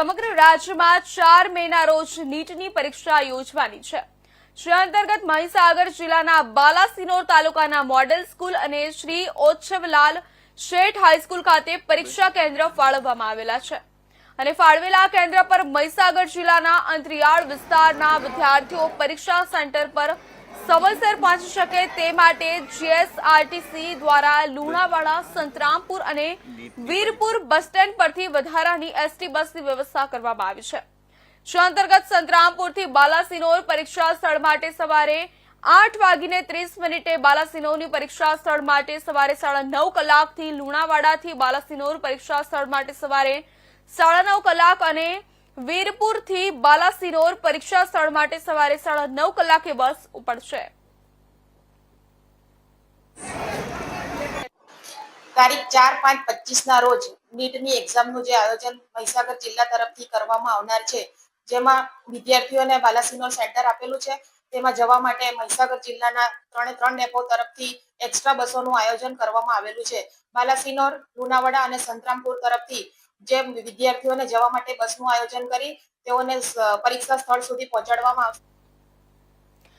સમગ્ર રાજ્યમાં ચાર મેના રોજ નીટની પરીક્ષા યોજવાની છે. જે અંતર્ગત મહીસાગર જિલ્લાના બાલાસિનોર તાલુકાના મોડેલ સ્કૂલ અને શ્રી ઓચ્છવલાલ શેઠ હાઈસ્કૂલ ખાતે પરીક્ષા કેન્દ્ર ફાળવવામાં આવેલા છે. અને ફાળવેલા કેન્દ્ર પર મહીસાગર જિલ્લાના અંતરિયાળ વિસ્તારના વિદ્યાર્થીઓ પરીક્ષા સેન્ટર પર સમયસર પહોંચી શકે તે માટે જીએસઆરટીસી દ્વારા લુણાવાડા, સંતરામપુર અને વીરપુર બસ સ્ટેન્ડ પરથી વધારાની એસટી બસની વ્યવસ્થા કરવામાં આવી છે. જે અંતર્ગત સંતરામપુરથી બાલાસિનોર પરીક્ષા સ્થળ માટે સવારે આઠ વાગીને ત્રીસ મિનિટે બાલાસિનોરની પરીક્ષા સ્થળ માટે સવારે સાડા નવ કલાકથી લુણાવાડાથી બાલાસિનોર પરીક્ષા સ્થળ માટે સવારે સાડા નવ કલાક અને વીરપુરથી બાલાસિરોર પરીક્ષા સ્થળ માટે સવારે સાડા નવ કલાકે બસ ઉપડશે. તારીખ ચાર પાંચ પચીસ ના રોજ નીટની એક્ઝામનું જે આયોજન મહીસાગર જિલ્લા તરફથી કરવામાં આવનાર છે, જેમાં વિદ્યાર્થીઓને બાલાસિનોર સેન્ટર આપેલું છે. તેમાં જવા માટે મહીસાગર જિલ્લાના ત્રણે ત્રણ ડેપો તરફથી એક્સ્ટ્રા બસોનું આયોજન કરવામાં આવેલું છે. બાલાસિનોર, લુણાવાડા અને સંતરામપુર તરફથી જે વિદ્યાર્થીઓને જવા માટે બસનું આયોજન કરી તેઓને પરીક્ષા સ્થળ સુધી પહોંચાડવામાં આવશે.